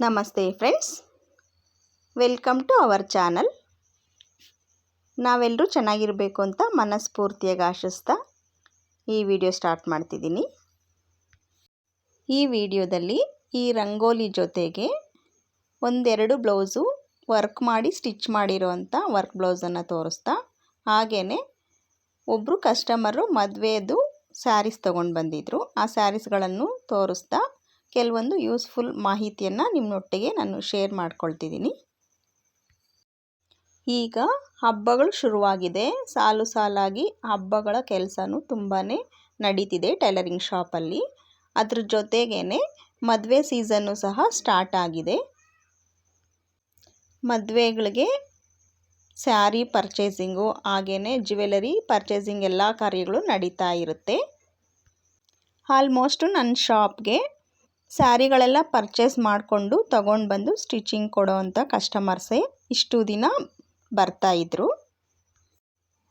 ನಮಸ್ತೆ friends. Welcome to our channel. ನಾವೆಲ್ಲರೂ ಚೆನ್ನಾಗಿರಬೇಕು ಅಂತ ಮನಸ್ಫೂರ್ತಿಯಾಗಿ ಆಶಿಸ್ತಾ ಈ ವಿಡಿಯೋ ಸ್ಟಾರ್ಟ್ ಮಾಡ್ತಿದ್ದೀನಿ. ಈ ವಿಡಿಯೋದಲ್ಲಿ ಈ ರಂಗೋಲಿ ಜೊತೆಗೆ ಒಂದೆರಡು ಬ್ಲೌಸು ವರ್ಕ್ ಮಾಡಿ ಸ್ಟಿಚ್ ಮಾಡಿರೋವಂಥ ವರ್ಕ್ ಬ್ಲೌಸನ್ನು ತೋರಿಸ್ತಾ ಹಾಗೆಯೇ ಒಬ್ಬರು ಕಸ್ಟಮರು ಮದುವೆದು ಸ್ಯಾರೀಸ್ ತೊಗೊಂಡು ಬಂದಿದ್ದರು ಆ ಸ್ಯಾರೀಸ್ಗಳನ್ನು ತೋರಿಸ್ತಾ ಕೆಲವೊಂದು ಯೂಸ್ಫುಲ್ ಮಾಹಿತಿಯನ್ನು ನಿಮ್ಮೊಟ್ಟಿಗೆ ನಾನು ಶೇರ್ ಮಾಡ್ಕೊಳ್ತಿದ್ದೀನಿ. ಈಗ ಹಬ್ಬಗಳು ಶುರುವಾಗಿದೆ. ಸಾಲು ಸಾಲಾಗಿ ಹಬ್ಬಗಳ ಕೆಲಸನೂ ತುಂಬಾ ನಡೀತಿದೆ ಟೈಲರಿಂಗ್ ಶಾಪಲ್ಲಿ. ಅದ್ರ ಜೊತೆಗೇ ಮದುವೆ ಸೀಸನ್ನು ಸಹ ಸ್ಟಾರ್ಟ್ ಆಗಿದೆ. ಮದುವೆಗಳಿಗೆ ಸ್ಯಾರಿ ಪರ್ಚೇಸಿಂಗು ಹಾಗೆಯೇ ಜ್ಯುವೆಲರಿ ಪರ್ಚೇಸಿಂಗ್ ಎಲ್ಲ ಕಾರ್ಯಗಳು ನಡೀತಾ ಇರುತ್ತೆ. ಆಲ್ಮೋಸ್ಟು ನನ್ನ ಶಾಪ್ಗೆ ಸ್ಯಾರಿಗಳೆಲ್ಲ ಪರ್ಚೇಸ್ ಮಾಡಿಕೊಂಡು ತಗೊಂಡು ಬಂದು ಸ್ಟಿಚಿಂಗ್ ಕೊಡೋವಂಥ ಕಸ್ಟಮರ್ಸೇ ಇಷ್ಟು ದಿನ ಬರ್ತಾಯಿದ್ರು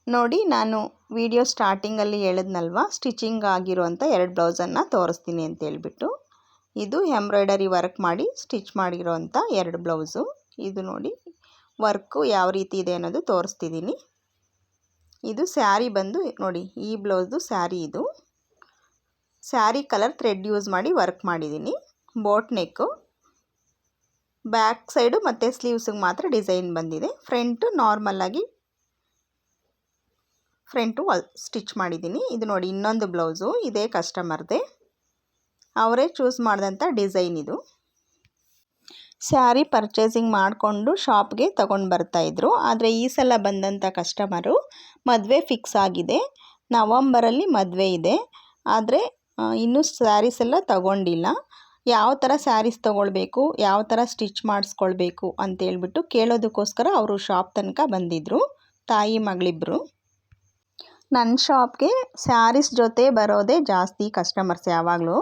ನೋಡಿ, ನಾನು ವಿಡಿಯೋ ಸ್ಟಾರ್ಟಿಂಗಲ್ಲಿ ಹೇಳಿದ್ನಲ್ವ? ಸ್ಟಿಚಿಂಗ್ ಆಗಿರುವಂಥ ಎರಡು ಬ್ಲೌಸನ್ನು ತೋರಿಸ್ತೀನಿ ಅಂತ ಹೇಳ್ಬಿಟ್ಟು. ಇದು ಎಂಬ್ರಾಯ್ಡರಿ ವರ್ಕ್ ಮಾಡಿ ಸ್ಟಿಚ್ ಮಾಡಿರೋವಂಥ ಎರಡು ಬ್ಲೌಸು. ಇದು ನೋಡಿ ವರ್ಕು ಯಾವ ರೀತಿ ಇದೆ ಅನ್ನೋದು ತೋರಿಸ್ತಿದ್ದೀನಿ. ಇದು ಸ್ಯಾರಿ ಬಂದು ನೋಡಿ, ಈ ಬ್ಲೌಸ್ದು ಸ್ಯಾರಿ ಇದು. ಸ್ಯಾರಿ ಕಲರ್ ಥ್ರೆಡ್ ಯೂಸ್ ಮಾಡಿ ವರ್ಕ್ ಮಾಡಿದ್ದೀನಿ. Boat neck. ಬ್ಯಾಕ್ ಸೈಡು ಮತ್ತು ಸ್ಲೀವ್ಸಿಗೆ ಮಾತ್ರ ಡಿಸೈನ್ ಬಂದಿದೆ. ಫ್ರಂಟು ನಾರ್ಮಲ್ಲಾಗಿ ಫ್ರಂಟು ಸ್ಟಿಚ್ ಮಾಡಿದ್ದೀನಿ. ಇದು ನೋಡಿ ಇನ್ನೊಂದು ಬ್ಲೌಸು, ಇದೇ ಕಸ್ಟಮರ್ದೇ. ಅವರೇ ಚೂಸ್ ಮಾಡಿದಂಥ ಡಿಸೈನ್ ಇದು. ಸ್ಯಾರಿ ಪರ್ಚೇಸಿಂಗ್ ಮಾಡಿಕೊಂಡು ಶಾಪ್ಗೆ ತಗೊಂಡು ಬರ್ತಾಯಿದ್ರು ಆದರೆ ಈ ಸಲ ಬಂದಂಥ ಕಸ್ಟಮರು ಮದುವೆ ಫಿಕ್ಸ್ ಆಗಿದೆ. ನವಂಬರಲ್ಲಿ ಮದುವೆ ಇದೆ. ಆದರೆ ಇನ್ನೂ ಸ್ಯಾರೀಸ್ ಎಲ್ಲ ತಗೊಂಡಿಲ್ಲ. ಯಾವ ಥರ ಸ್ಯಾರೀಸ್ ತೊಗೊಳ್ಬೇಕು, ಯಾವ ಥರ ಸ್ಟಿಚ್ ಮಾಡಿಸ್ಕೊಳ್ಬೇಕು ಅಂತೇಳ್ಬಿಟ್ಟು ಕೇಳೋದಕ್ಕೋಸ್ಕರ ಅವರು ಶಾಪ್ ತನಕ ಬಂದಿದ್ದರು ತಾಯಿ ಮಗಳಿಬ್ಬರು ನನ್ನ ಶಾಪ್ಗೆ ಸ್ಯಾರೀಸ್ ಜೊತೆ ಬರೋದೇ ಜಾಸ್ತಿ ಕಸ್ಟಮರ್ಸ್ ಯಾವಾಗಲೂ.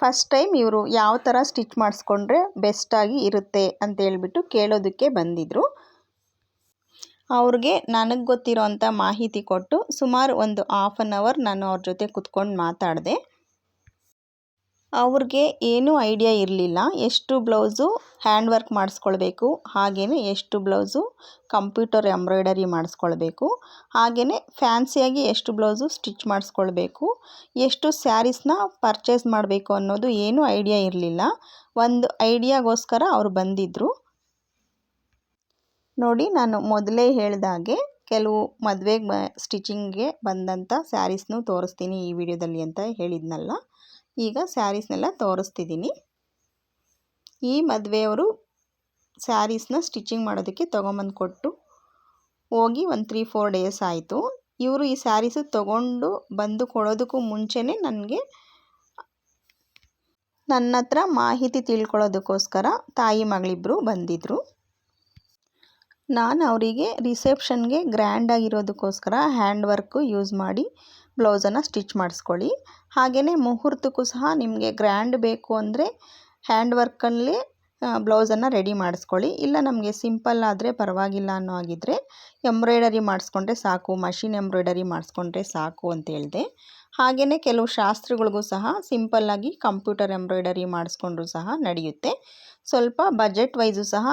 ಫಸ್ಟ್ ಟೈಮ್ ಇವರು ಯಾವ ಥರ ಸ್ಟಿಚ್ ಮಾಡಿಸ್ಕೊಂಡ್ರೆ ಬೆಸ್ಟಾಗಿ ಇರುತ್ತೆ ಅಂತೇಳ್ಬಿಟ್ಟು ಕೇಳೋದಕ್ಕೆ ಬಂದಿದ್ದರು ಅವ್ರಿಗೆ ನನಗೆ ಗೊತ್ತಿರೋವಂಥ ಮಾಹಿತಿ ಕೊಟ್ಟು ಸುಮಾರು ಒಂದು ಹಾಫ್ ಆನ್ ಅವರ್ ನಾನು ಅವ್ರ ಜೊತೆ ಕುತ್ಕೊಂಡು ಮಾತಾಡಿದೆ. ಅವ್ರಿಗೆ ಏನೂ ಐಡಿಯಾ ಇರಲಿಲ್ಲ. ಎಷ್ಟು ಬ್ಲೌಸು ಹ್ಯಾಂಡ್ ವರ್ಕ್ ಮಾಡಿಸ್ಕೊಳ್ಬೇಕು ಹಾಗೆಯೇ ಎಷ್ಟು ಬ್ಲೌಸು ಕಂಪ್ಯೂಟರ್ ಎಂಬ್ರಾಯ್ಡರಿ ಮಾಡಿಸ್ಕೊಳ್ಬೇಕು ಹಾಗೆಯೇ ಫ್ಯಾನ್ಸಿಯಾಗಿ ಎಷ್ಟು ಬ್ಲೌಸು ಸ್ಟಿಚ್ ಮಾಡಿಸ್ಕೊಳ್ಬೇಕು, ಎಷ್ಟು ಸ್ಯಾರೀಸ್ನ ಪರ್ಚೇಸ್ ಮಾಡಬೇಕು ಅನ್ನೋದು ಏನೂ ಐಡಿಯಾ ಇರಲಿಲ್ಲ. ಒಂದು ಐಡಿಯಾಗೋಸ್ಕರ ಅವರು ಬಂದಿದ್ದರು ನೋಡಿ, ನಾನು ಮೊದಲೇ ಹೇಳಿದಾಗೆ ಕೆಲವು ಮದುವೆಗೆ ಸ್ಟಿಚಿಂಗ್ಗೆ ಬಂದಂಥ ಸ್ಯಾರೀಸ್ನೂ ತೋರಿಸ್ತೀನಿ ಈ ವಿಡಿಯೋದಲ್ಲಿ ಅಂತ ಹೇಳಿದ್ನಲ್ಲ. ಈಗ ಸ್ಯಾರೀಸ್ನೆಲ್ಲ ತೋರಿಸ್ತಿದ್ದೀನಿ. ಈ ಮದುವೆಯವರು ಸ್ಯಾರೀಸ್ನ ಸ್ಟಿಚಿಂಗ್ ಮಾಡೋದಕ್ಕೆ ತೊಗೊಂಬಂದು ಕೊಟ್ಟು ಹೋಗಿ ಒಂದು ತ್ರೀ ಫೋರ್ ಡೇಸ್ ಆಯಿತು. ಇವರು ಈ ಸ್ಯಾರೀಸು ತೊಗೊಂಡು ಬಂದು ಕೊಡೋದಕ್ಕೂ ಮುಂಚೆನೇ ನನಗೆ ನನ್ನ ಹತ್ರ ಮಾಹಿತಿ ತಿಳ್ಕೊಳ್ಳೋದಕ್ಕೋಸ್ಕರ ತಾಯಿ ಮಗಳಿಬ್ಬರು ಬಂದಿದ್ದರು ನಾನು ಅವರಿಗೆ ರಿಸೆಪ್ಷನ್ಗೆ ಗ್ರ್ಯಾಂಡಾಗಿರೋದಕ್ಕೋಸ್ಕರ ಹ್ಯಾಂಡ್ ವರ್ಕು ಯೂಸ್ ಮಾಡಿ ಬ್ಲೌಸನ್ನು ಸ್ಟಿಚ್ ಮಾಡಿಸ್ಕೊಳ್ಳಿ. ಹಾಗೆಯೇ ಮುಹೂರ್ತಕ್ಕೂ ಸಹ ನಿಮಗೆ ಗ್ರ್ಯಾಂಡ್ ಬೇಕು ಅಂದರೆ ಹ್ಯಾಂಡ್ ವರ್ಕಲ್ಲಿ ಬ್ಲೌಸನ್ನು ರೆಡಿ ಮಾಡಿಸ್ಕೊಳ್ಳಿ. ಇಲ್ಲ ನಮಗೆ ಸಿಂಪಲ್ ಆದರೆ ಪರವಾಗಿಲ್ಲ ಅನ್ನೋ ಆಗಿದ್ದರೆ ಎಂಬ್ರಾಯ್ಡರಿ ಮಾಡಿಸ್ಕೊಂಡ್ರೆ ಸಾಕು, ಮಷಿನ್ ಎಂಬ್ರಾಯ್ಡರಿ ಮಾಡಿಸ್ಕೊಂಡ್ರೆ ಸಾಕು ಅಂತ ಹೇಳಿದೆ. ಹಾಗೆಯೇ ಕೆಲವು ಶಾಸ್ತ್ರಗಳಿಗೂ ಸಹ ಸಿಂಪಲ್ಲಾಗಿ ಕಂಪ್ಯೂಟರ್ ಎಂಬ್ರಾಯ್ಡರಿ ಮಾಡಿಸ್ಕೊಂಡ್ರೂ ಸಹ ನಡೆಯುತ್ತೆ. ಸ್ವಲ್ಪ ಬಜೆಟ್ ವೈಸು ಸಹ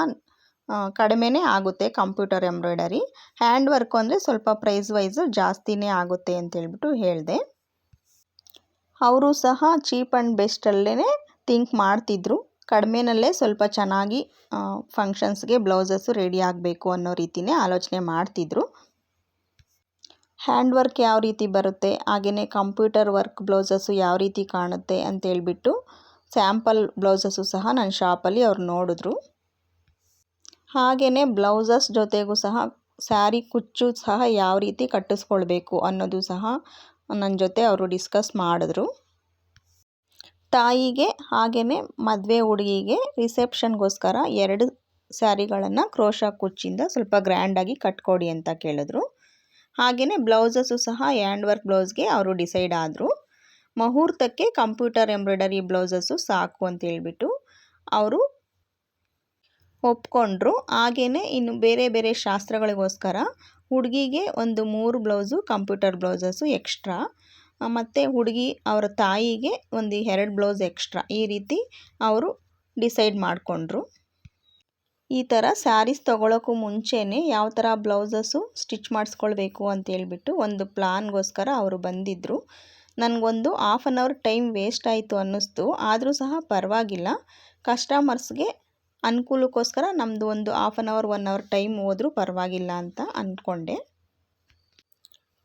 ಕಡಿಮೆನೇ ಆಗುತ್ತೆ ಕಂಪ್ಯೂಟರ್ ಎಂಬ್ರಾಯ್ಡರಿ. ಹ್ಯಾಂಡ್ ವರ್ಕು ಅಂದರೆ ಸ್ವಲ್ಪ ಪ್ರೈಸ್ ವೈಸು ಜಾಸ್ತಿನೇ ಆಗುತ್ತೆ ಅಂತೇಳ್ಬಿಟ್ಟು ಹೇಳಿದೆ. ಅವರು ಸಹ ಚೀಪ್ ಆ್ಯಂಡ್ ಬೆಸ್ಟಲ್ಲೇ ಥಿಂಕ್ ಮಾಡ್ತಿದ್ರು. ಕಡಿಮೆನಲ್ಲೇ ಸ್ವಲ್ಪ ಚೆನ್ನಾಗಿ ಫಂಕ್ಷನ್ಸ್ಗೆ ಬ್ಲೌಸಸ್ಸು ರೆಡಿ ಆಗಬೇಕು ಅನ್ನೋ ರೀತಿಯೇ ಆಲೋಚನೆ ಮಾಡ್ತಿದ್ರು. ಹ್ಯಾಂಡ್ ವರ್ಕ್ ಯಾವ ರೀತಿ ಬರುತ್ತೆ ಹಾಗೆಯೇ ಕಂಪ್ಯೂಟರ್ ವರ್ಕ್ ಬ್ಲೌಸಸ್ಸು ಯಾವ ರೀತಿ ಕಾಣುತ್ತೆ ಅಂತೇಳ್ಬಿಟ್ಟು ಸ್ಯಾಂಪಲ್ ಬ್ಲೌಸಸ್ಸು ಸಹ ನನ್ನ ಶಾಪಲ್ಲಿ ಅವ್ರು ನೋಡಿದ್ರು. ಹಾಗೆಯೇ ಬ್ಲೌಸಸ್ ಜೊತೆಗೂ ಸಹ ಸ್ಯಾರಿ, ಕುಚ್ಚು ಸಹ ಯಾವ ರೀತಿ ಕಟ್ಟಿಸ್ಕೊಳ್ಬೇಕು ಅನ್ನೋದು ಸಹ ನನ್ನ ಜೊತೆ ಅವರು ಡಿಸ್ಕಸ್ ಮಾಡಿದ್ರು. ತಾಯಿಗೆ ಹಾಗೆಯೇ ಮದುವೆ ಹುಡುಗಿಗೆ ರಿಸೆಪ್ಷನ್ಗೋಸ್ಕರ ಎರಡು ಸ್ಯಾರಿಗಳನ್ನು ಕ್ರೋಶಾ ಕುಚ್ಚಿಂದ ಸ್ವಲ್ಪ ಗ್ರ್ಯಾಂಡಾಗಿ ಕಟ್ಕೊಡಿ ಅಂತ ಕೇಳಿದ್ರು. ಹಾಗೆಯೇ ಬ್ಲೌಸಸ್ಸು ಸಹ ಹ್ಯಾಂಡ್ ವರ್ಕ್ ಬ್ಲೌಸ್ಗೆ ಅವರು ಡಿಸೈಡ್ ಆದರು. ಮುಹೂರ್ತಕ್ಕೆ ಕಂಪ್ಯೂಟರ್ ಎಂಬ್ರಾಯ್ಡರಿ ಬ್ಲೌಸಸ್ಸು ಸಾಕು ಅಂತ ಹೇಳ್ಬಿಟ್ಟು ಅವರು ಒಪ್ಕೊಂಡ್ರು. ಹಾಗೆಯೇ ಇನ್ನು ಬೇರೆ ಬೇರೆ ಶಾಸ್ತ್ರಗಳಿಗೋಸ್ಕರ ಹುಡುಗಿಗೆ ಒಂದು ಮೂರು ಬ್ಲೌಸು, ಕಂಪ್ಯೂಟರ್ ಬ್ಲೌಸಸ್ಸು ಎಕ್ಸ್ಟ್ರಾ. ಮತ್ತು ಹುಡುಗಿ ಅವರ ತಾಯಿಗೆ ಒಂದು ಎರಡು ಬ್ಲೌಸ್ ಎಕ್ಸ್ಟ್ರಾ. ಈ ರೀತಿ ಅವರು ಡಿಸೈಡ್ ಮಾಡಿಕೊಂಡ್ರು. ಈ ಥರ ಸ್ಯಾರೀಸ್ ತೊಗೊಳೋಕ್ಕೂ ಮುಂಚೆನೇ ಯಾವ ಥರ ಬ್ಲೌಸಸ್ಸು ಸ್ಟಿಚ್ ಮಾಡಿಸ್ಕೊಳ್ಬೇಕು ಅಂತೇಳ್ಬಿಟ್ಟು ಒಂದು ಪ್ಲಾನ್ಗೋಸ್ಕರ ಅವರು ಬಂದಿದ್ದರು ನನಗೊಂದು half an hour time waste ಆಯಿತು ಅನ್ನಿಸ್ತು. ಆದರೂ ಸಹ ಪರವಾಗಿಲ್ಲ. ಕಸ್ಟಮರ್ಸ್ಗೆ ಅನುಕೂಲಕ್ಕೋಸ್ಕರ ನಮ್ಮದು ಒಂದು half an hour one hour time ಹೋದರೂ ಪರವಾಗಿಲ್ಲ ಅಂತ ಅಂದ್ಕೊಂಡೆ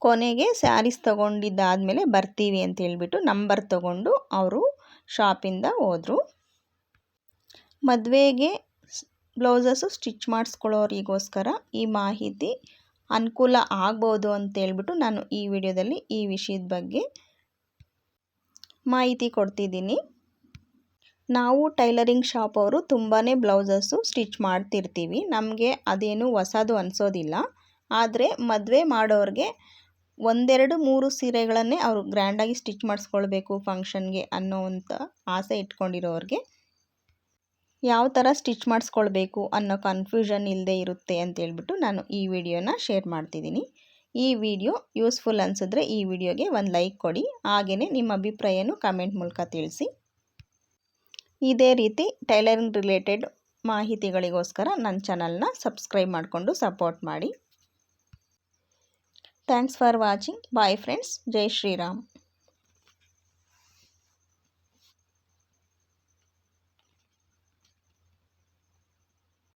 ಕೊನೆಗೆ ಸ್ಯಾರೀಸ್ ತೊಗೊಂಡಿದ್ದಾದಮೇಲೆ ಬರ್ತೀವಿ ಅಂತ ಹೇಳಿಬಿಟ್ಟು ನಂಬರ್ ತೊಗೊಂಡು ಅವರು ಶಾಪಿಂದ ಹೋದರು. ಮದುವೆಗೆ ಬ್ಲೌಸಸ್ಸು ಸ್ಟಿಚ್ ಮಾಡಿಸ್ಕೊಳ್ಳೋರಿಗೋಸ್ಕರ ಈ ಮಾಹಿತಿ ಅನುಕೂಲ ಆಗ್ಬೋದು ಅಂತೇಳ್ಬಿಟ್ಟು ನಾನು ಈ ವಿಡಿಯೋದಲ್ಲಿ ಈ ವಿಷಯದ ಬಗ್ಗೆ ಮಾಹಿತಿ ಕೊಡ್ತಿದ್ದೀನಿ. ನಾವು ಟೈಲರಿಂಗ್ ಶಾಪ್ ಅವರು ತುಂಬಾ ಬ್ಲೌಸಸ್ಸು ಸ್ಟಿಚ್ ಮಾಡ್ತಿರ್ತೀವಿ. ನಮಗೆ ಅದೇನು ಹೊಸದು ಅನಿಸೋದಿಲ್ಲ. ಆದರೆ ಮದುವೆ ಮಾಡೋರಿಗೆ ಒಂದೆರಡು ಮೂರು ಸೀರೆಗಳನ್ನೇ ಅವರು ಗ್ರ್ಯಾಂಡಾಗಿ ಸ್ಟಿಚ್ ಮಾಡಿಸ್ಕೊಳ್ಬೇಕು ಫಂಕ್ಷನ್ಗೆ ಅನ್ನೋವಂಥ ಆಸೆ ಇಟ್ಕೊಂಡಿರೋರಿಗೆ. ಯಾವ ಥರ ಸ್ಟಿಚ್ ಮಾಡಿಸ್ಕೊಳ್ಬೇಕು ಅನ್ನೋ ಕನ್ಫ್ಯೂಷನ್ ಇಲ್ಲದೆ ಇರುತ್ತೆ ಅಂತೇಳ್ಬಿಟ್ಟು ನಾನು ಈ ವಿಡಿಯೋನ ಶೇರ್ ಮಾಡ್ತಿದ್ದೀನಿ. ಈ ವಿಡಿಯೋ ಯೂಸ್ಫುಲ್ ಅನಿಸಿದ್ರೆ ಈ ವಿಡಿಯೋಗೆ ಒಂದು ಲೈಕ್ ಕೊಡಿ. ಹಾಗೆಯೇ ನಿಮ್ಮ ಅಭಿಪ್ರಾಯನೂ ಕಮೆಂಟ್ ಮೂಲಕ ತಿಳಿಸಿ. ಇದೇ ರೀತಿ ಟೈಲರಿಂಗ್ ರಿಲೇಟೆಡ್ ಮಾಹಿತಿಗಳಿಗೋಸ್ಕರ ನನ್ನ ಚಾನಲ್ನ ಸಬ್ಸ್ಕ್ರೈಬ್ ಮಾಡಿಕೊಂಡು ಸಪೋರ್ಟ್ ಮಾಡಿ. Thanks for watching. Bye friends. Jai Shriram.